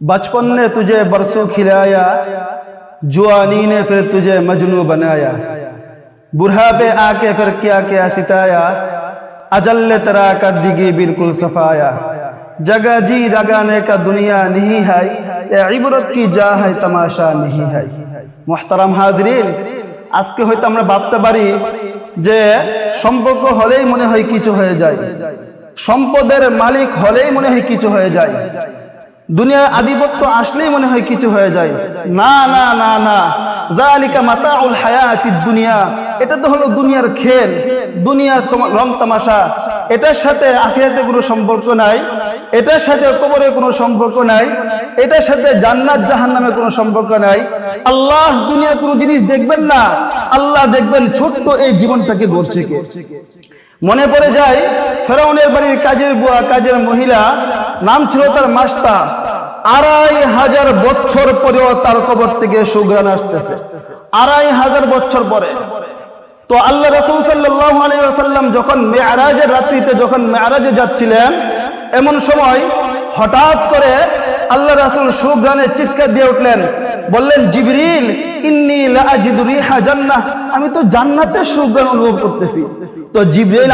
बचपन ने तुझे बरसों खिलाया जुआनी ने फिर तुझे मजनू बनाया बुढ़ापे आके फिर क्या क्या सिताया अजल ने तेरा कर दिगी बिल्कुल सफाया जगह जी लगाने का दुनिया नहीं है ये इबरत की जा है तमाशा नहीं है মোহতারাম হাজরিন আজকে হয়তো আমরা ভাবতে পারি যে সম্পর্ক হলেই মনে হয় কিছু হয়ে যায় সম্পদের মালিক হলেই মনে হয় কিছু হয়ে যায় দুনিয়ার আধিপত্য আসলেই মনে হয় কিছু হয়ে যায়। না না না না। জালিকা মাতাউল হায়াতিদ দুনিয়া। এটা তো হলো দুনিয়ার খেল, দুনিয়ার রং তামাশা। এটার সাথে আখিরাতে কোনো সম্পর্ক নাই, এটার সাথে কবরে কোনো সম্পর্ক নাই, এটার সাথে জান্নাত জাহান্নামে কোনো সম্পর্ক নাই। আল্লাহ দুনিয়ার কোনো জিনিস দেখবেন না, আল্লাহ দেখবেন ছোট্ট এই জীবনটাকে গড়ছে কে? মনে পড়ে যায়, ফেরাউনের বাড়ির কাজের বুয়া, কাজের মহিলা, নাম ছিল তার মাস্তা। আড়াই হাজার বছর পরেও তার কবর থেকে সুগ্রান আসতেছে। আড়াই হাজার বছর পরে। তো আল্লাহ রসুল সাল্লাম যখন মেয়ারাজের রাত্রিতে যখন মেয়ারাজে যাচ্ছিলেন, এমন সময় হঠাৎ করে আল্লাহ রাসুল সুগ্রানে চিৎকার দিয়ে উঠলেন। বললেন, জিবরিল, ইন্নি লাজিদু রিহা জান্নাহ। আমি তো জান্নাতের সুগ্রান অনুভব করতেছি। তো জিব্রাইল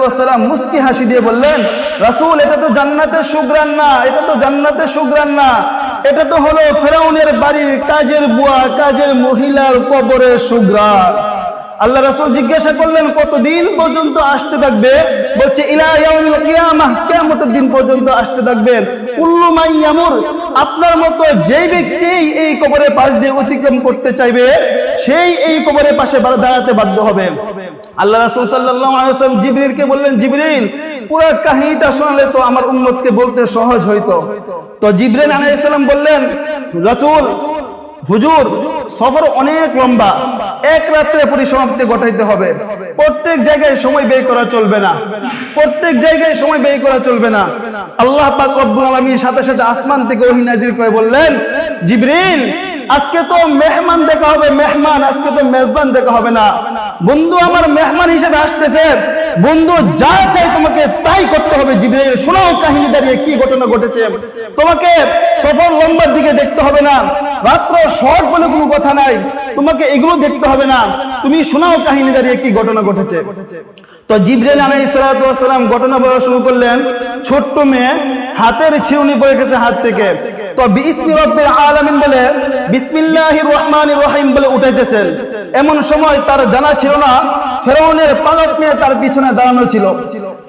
ওয়াসসালাম মুস্কি হাসি দিয়ে বললেন, রাসূল, এটা তো জান্নাতের সুগ্রান না, এটা তো জান্নাতের সুগ্রান না। এটা তো হলো ফেরাউনের বাড়ির কাজের বুয়া, কাজের মহিলার কবরের সুগ্রান আল্লাহ রাসূল জিজ্ঞাসা করলেন, কতদিন পর্যন্ত আসতে থাকবে? বলছে, ইলা ইয়াউমিল কিয়ামাহ, কিয়ামতের দিন পর্যন্ত আসতে থাকবে। কুল্লু মাই আপনার মতো যেই ব্যক্তি এই কবরের পাশ দিয়ে অতিক্রম করতে চাইবে, সেই এই কবরের পাশে দাঁড়াতে বাধ্য হবে। আল্লাহ রাসূল ওয়াসাল্লাম জিবরিলকে বললেন, জিবরিল, পুরো কাহিনীটা শোনালে তো আমার উম্মতকে বলতে সহজ হইতো। তো জিবরিল আলাইহিস বললেন, রাসূল হুজুর, সফর অনেক লম্বা। এক রাত্রে পরিসমাপ্তি ঘটাইতে হবে। প্রত্যেক জায়গায় সময় ব্যয় করা চলবে না। প্রত্যেক জায়গায় সময় ব্যয় করা চলবে না। আল্লাহ পাক রব্বুল আলামিন সাথে সাথে আসমান থেকে ওহী নাজির করে বললেন, জিবরিল, আজকে তো মেহমান দেখা হবে, মেহমান, আজকে তো মেজবান দেখা হবে না। বন্ধু আমার মেহমান হিসেবে আসতেছে। বন্ধু যা চাই তোমাকে তাই করতে হবে, জিবরিল। শোনাও কাহিনী দাঁড়িয়ে কি ঘটনা ঘটেছে। তোমাকে সফর লম্বার দিকে দেখতে হবে না। রাত্র শর্ট বলে কোনো কথা নাই। তোমাকে এগুলো দেখতে হবে না। তুমি শোনাও কাহিনী দাঁড়িয়ে কি ঘটনা ঘটেছে। তো সালাতু সালাম ঘটনা বলা শুরু করলেন। ছোট্ট মেয়ে হাতের ছিউনি পড়ে গেছে হাত থেকে। তো বিসমি আলামিন বলে, বিসমিল্লাহির রহমানির রহিম বলে উঠাইতেছেন। এমন সময় তার জানা ছিল না, ফেরাউনের পালক মেয়ে তার পিছনে দাঁড়ানো ছিল।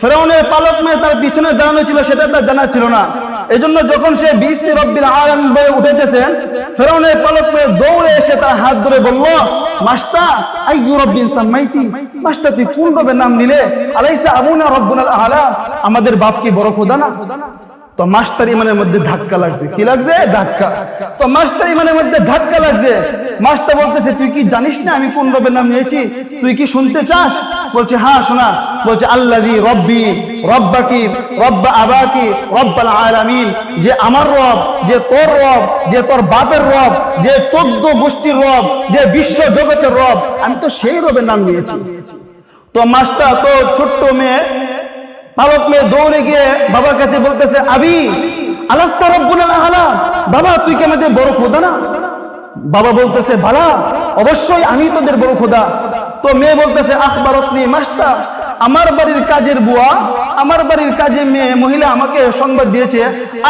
ফেরাউনের পালক মেয়ে তার পিছনে দাঁড়ানো ছিল, সেটা তার জানা ছিল না। এজন্য যখন সে বিসমি রব্বিল আলম বলে উঠেছে, ফেরাউনের পালক মেয়ে দৌড়ে এসে তার হাত ধরে বলল, মাস্তা, আইয়ু রব্বিন সামাইতি মাস্তা, তুই কোন রবের নাম নিলে, আলাইসা আবুনা রব্বুনাল আলা? আমাদের বাপ কি বড় খোদা না? তো মাস্টার ইমানের মধ্যে ধাক্কা লাগছে। কি লাগছে? ধাক্কা। তো মাস্টার ইমানের মধ্যে ধাক্কা লাগছে। মাস্টার বলতেছে, তুই কি জানিস না আমি কোন রবের নাম নিয়েছি? তুই কি শুনতে চাস? বলছে হ্যাঁ শোনা। বলছে আল্লাদি রব্বি, রব্বাকি, রব্বা আবাকি, রব্বাল আলামিন। যে আমার রব, যে তোর রব, যে তোর বাপের রব, যে চোদ্দ গোষ্ঠীর রব, যে বিশ্ব জগতের রব, আমি তো সেই রবের নাম নিয়েছি। তো মাস্টার তো ছোট্ট মেয়ে বালক মেয়ে দৌড়ে গিয়ে বাবার কাছে বলতেছে, আবি, আলাস্তা রব্বুল আলা। বাবা, তুই কি আমাদের বড় খোদা না? বাবা বলতেছে ভালা অবশ্যই আমি তোদের বড় খোদা। তো মেয়ে বলতেছে, আখবারতনি মাস্তা আমার বাড়ির কাজের বুয়া, আমার বাড়ির কাজের মেয়ে, মহিলা আমাকে সংবাদ দিয়েছে,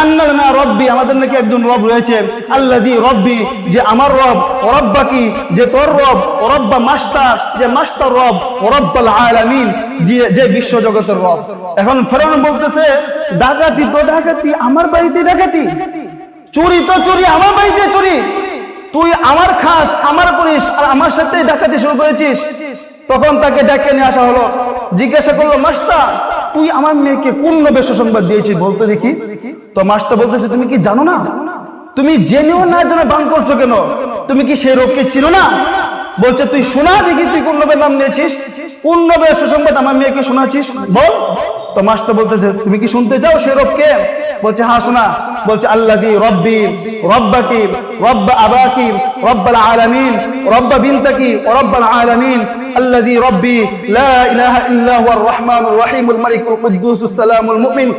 আন্নাল না রব্বি, আমাদের নাকি একজন রব রয়েছে আল্লাহ দি রব্বি, যে আমার রব রব্বা কি? যে তোর রব রব্বা মাস্টার যে মাস্টার রব রব্বাল আলামিন, যে যে বিশ্ব জগতের রব। এখন ফেরাউন বলতেছে, ডাকাতি তো ডাকাতি, আমার বাড়িতে ডাকাতি। চুরি তো চুরি, আমার বাড়িতে চুরি। তুই আমার খাস, আমার করিস, আর আমার সাথে ডাকাতি শুরু করেছিস। তখন তাকে ডেকে নিয়ে আসা হলো। জিজ্ঞাসা করল, মাস্টার, তুই আমার মেয়েকে কোন নবে সুসংবাদ দিয়েছিস বলতে দেখি? তো মাস্টার বলতেছে, তুমি কি জানো না? তুমি জেনেও না, জানো বান করছ কেন? তুমি কি সেই রোগকে চিনো না? বলছে, তুই শোনা দেখি, তুই কোন নবের নাম নিয়েছিস? কোন সুসংবাদ আমার মেয়েকে শোনাচ্ছিস? বল। তো মাস্টার বলতেছে, তুমি কি শুনতে চাও সে রবকে বলছে হ্যাঁ শোনা। বলছে আল্লাহ রব্বি, রব্বাকি, রব্বা আবাকি, রব্বাল আলামিন, রব্বা বিনতাকি রব্বাল আলামিন। الذي ربي لا إله إلا هو الرحمن الرحيم الملك القدوس السلام المؤمن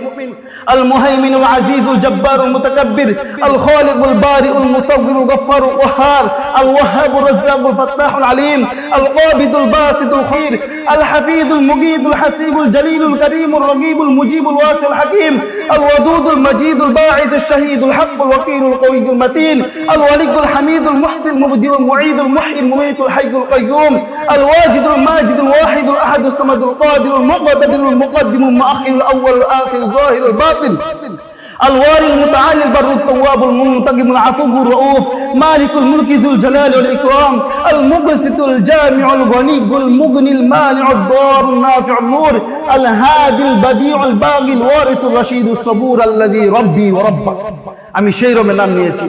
المهيمن العزيز الجبار المتكبر الخالق البارئ المصور الغفار القهار الوهاب الرزاق الفتاح العليم القابض الباسط الخير الحفيظ المجيد الحسيب الجليل الكريم الرقيب المجيب الواسع الحكيم الودود المجيد الباعث الشهيد الحق الوكيل القوي المتين الولي الحميد المحسن المبدئ المعيد المحيي المميت الحي القيوم الواجد الماجد الواحد الأحد الصمد القادر المقتدر المقدم المؤخر الأول الآخر الظاهر الباطن الوالي المتعالي البر التواب المنتقم العفو الرؤوف مالك الملك ذو الجلال والإكرام المقسط الجامع الغني المغني المانع الضار النافع النور الهادي البديع الباقي الوارث الرشيد الصبور الذي ربي وربك আমি সেই রমের নাম নিয়েছি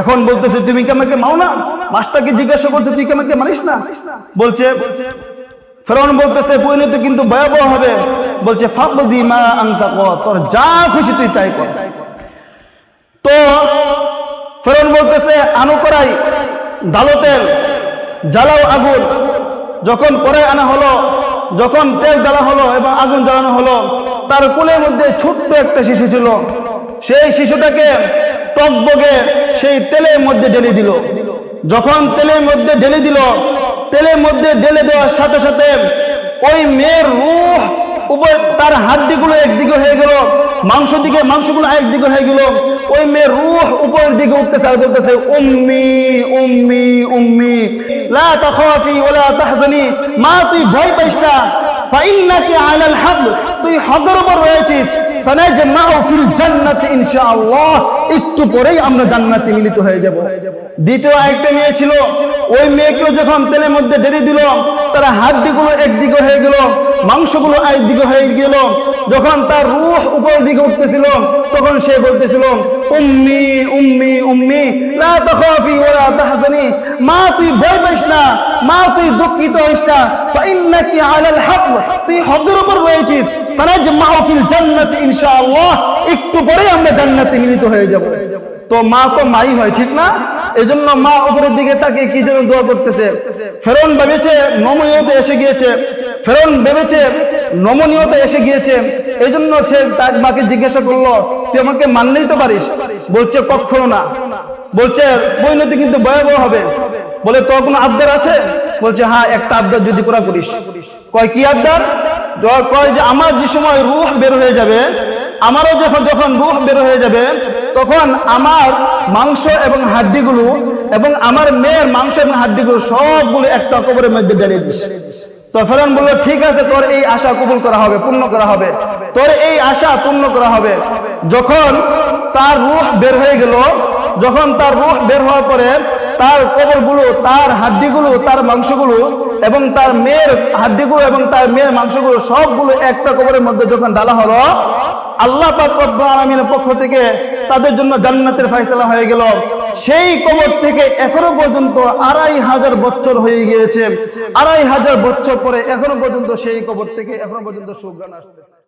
এখন বলতেছে তুমি কি আমাকে মাও না মাস্টারকে জিজ্ঞাসা করতে তুই কি আমাকে মানিস না বলছে ফেরাউন বলতেছে পরিণতি কিন্তু ভয়াবহ হবে। বলছে, ফাকদি মা আনতা ক তোর যা খুশি তুই তাই কর। তো ফেরাউন বলতেছে, আনু করাই ডালো তেল, জ্বালাও আগুন। যখন করে আনা হলো, যখন তেল জ্বালা হলো এবং আগুন জ্বালানো হলো, তার কোলের মধ্যে ছোট্ট একটা শিশু ছিল। সেই শিশুটাকে টক টকবগে সেই তেলের মধ্যে ঢেলে দিল। যখন তেলের মধ্যে ঢেলে দিল তেলের মধ্যে ঢেলে দেওয়ার সাথে সাথে ওই মেয়ের রুহ উপর তার হাড্ডিগুলো একদিকে হয়ে গেল, মাংস দিকে, মাংসগুলো একদিকে হয়ে গেল। ওই মেয়ের রুহ উপরের দিকে উঠতেছে আর বলতেছে, উম্মি উম্মি উম্মি, লা তাখাফি ওয়ালা তাহজানি, মা, তুই ভয় পাইস না। ফাইন্নাকি আলাল হক তুই হকের উপর রয়েছিস। সানাজমাউ ফিল জান্নাতি ইনশাআল্লাহ। একটু পরেই আমরা জান্নাতে মিলিত হয়ে যাব। দ্বিতীয় আরেকটা মেয়ে ছিল, ওই মেয়েকেও যখন তেলের মধ্যে ঢেলে দিল, তার হাড্ডিগুলো একদিকে হয়ে গেল, মাংসগুলো একদিকে হয়ে গেল। যখন তার রূহ উপর দিকে উঠতেছিল, তখন সে বলতেছিল, উম্মি উম্মি উম্মি, লা তাখাফি ওয়া লা তাহজানি, মা তুই ভয় পাইস না, মা তুই দুঃখিত হইস না ফাইন্নাকি আলাল হক তুই হকের উপর রয়েছিস, সানাজমাউ ফিল জান্নাতি ইনশাআল্লাহ। একটু পরেই আমরা জান্নাতে মিলিত হয়ে যাব। তো মা তো মাই হয়, ঠিক না? এজন্য মা উপরের দিকে তাকে কি যেন দোয়া করতেছে? ফেরন ভেবেছে নমনীয়তে এসে গিয়েছে। ফেরন ভেবেছে নমনীয়তা এসে গিয়েছে। এই জন্য সে তার মাকে জিজ্ঞাসা করল, তুই আমাকে মানলেই তো পারিস? বলছে কখনো না। বলছে পরিণতি কিন্তু ভয়াবহ হবে। বলে, তোর কোনো আবদার আছে? বলছে হ্যাঁ একটা আবদার যদি পুরা করিস। কয়, কি আবদার? কয় যে, আমার যে সময় রুহ বের হয়ে যাবে, আমারও যখন যখন রুহ বের হয়ে যাবে তখন আমার মাংস এবং হাড্ডিগুলো এবং আমার মেয়ের মাংস এবং হাড্ডিগুলো সবগুলো একটা কবরের মধ্যে ঢেলে দিস। তো ফেরান বলল, ঠিক আছে, তোর এই আশা কবুল করা হবে, পূর্ণ করা হবে। তোর এই আশা পূর্ণ করা হবে। যখন তার রুহ বের হয়ে গেল, যখন তার রুহ বের হওয়ার পরে তার কবরগুলো, তার হাড্ডিগুলো, তার মাংসগুলো এবং তার মেয়ের হাড্ডিগুলো এবং তার মেয়ের মাংসগুলো সবগুলো একটা কবরের মধ্যে যখন ডালা হলো, আল্লাহ পাক রব্বুল আলামিনের পক্ষ থেকে তাদের জন্য জান্নাতের ফাইসলা হয়ে গেল। সেই কবর থেকে এখনও পর্যন্ত আড়াই হাজার বছর হয়ে গিয়েছে। আড়াই হাজার বছর পরে এখনও পর্যন্ত সেই কবর থেকে এখনও পর্যন্ত সুগ্রাণ আসতেছে।